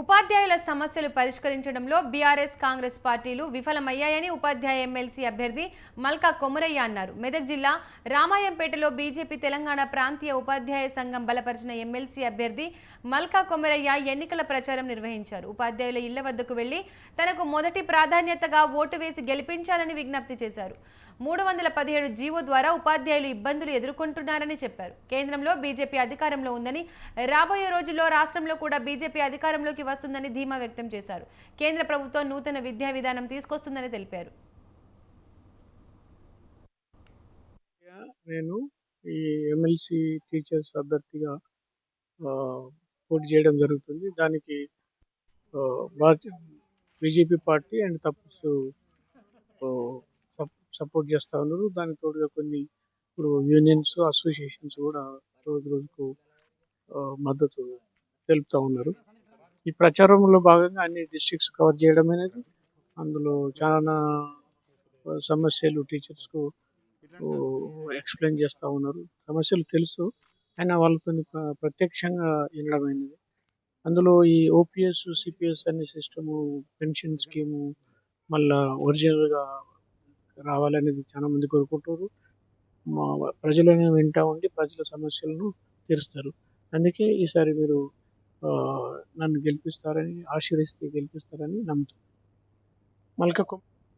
ఉపాధ్యాయుల సమస్యలు పరిష్కరించడంలో బీఆర్ఎస్ కాంగ్రెస్ పార్టీలు విఫలమయ్యాయని ఉపాధ్యాయ ఎమ్మెల్సీ అభ్యర్థి మల్కా కొమురయ్య అన్నారు. మెదక్ జిల్లా రామాయంపేటలో బీజేపీ తెలంగాణ ప్రాంతీయ ఉపాధ్యాయ సంఘం బలపరిచిన ఎమ్మెల్సీ అభ్యర్థి మల్కా కొమురయ్య ఎన్నికల ప్రచారం నిర్వహించారు. ఉపాధ్యాయుల ఇళ్ళ వద్దకు వెళ్ళి తనకు మొదటి ప్రాధాన్యతగా ఓటు వేసి గెలిపించాలని విజ్ఞప్తి చేశారు. మూడు వందల పదిహేడు జీవో ద్వారా ఉపాధ్యాయులు ఇబ్బందులు ఎదుర్కొంటున్నారని చెప్పారు. కేంద్రంలో బీజేపీ అధికారంలో ఉందని రాబోయే రోజుల్లో రాష్ట్రంలో కూడా బీజేపీ అధికారంలోకి వస్తుందని ధీమా వ్యక్తం చేశారు. కేంద్ర ప్రభుత్వం నూతన విద్యా విధానం తీసుకొస్తుందని తెలిపారు. నేను ఈ ఎమ్మెల్సీ టీచర్స్ అభ్యర్థిగా పోటీ చేయడం జరుగుతుంది. దానికి బీజేపీ పార్టీ అండ్ తపస్సు సపోర్ట్ చేస్తా ఉన్నారు. దానికి తోడుగా కొన్ని ఇప్పుడు యూనియన్స్ అసోసియేషన్స్ కూడా రోజు రోజుకు మద్దతు తెలుపుతూ ఉన్నారు. ఈ ప్రచారంలో భాగంగా అన్ని డిస్ట్రిక్ట్స్ కవర్ చేయడం అనేది అందులో చాలా సమస్యలు టీచర్స్కు ఎక్స్ప్లెయిన్ చేస్తూ ఉన్నారు. సమస్యలు తెలుసు అయినా వాళ్ళతో ప్రత్యక్షంగా వినడమైనది అందులో ఈ ఓపీఎస్ సిపిఎస్ అనే సిస్టము పెన్షన్ స్కీము మళ్ళా ఒరిజినల్గా రావాలనేది చాలా మంది కోరుకుంటారు మా ప్రజలను వింటా ఉండి ప్రజల సమస్యలను తీరుస్తారు. అందుకే ఈసారి మీరు నన్ను గెలిపిస్తారని ఆశీర్వస్తే గెలిపిస్తారని నమ్ముతాను మల్కా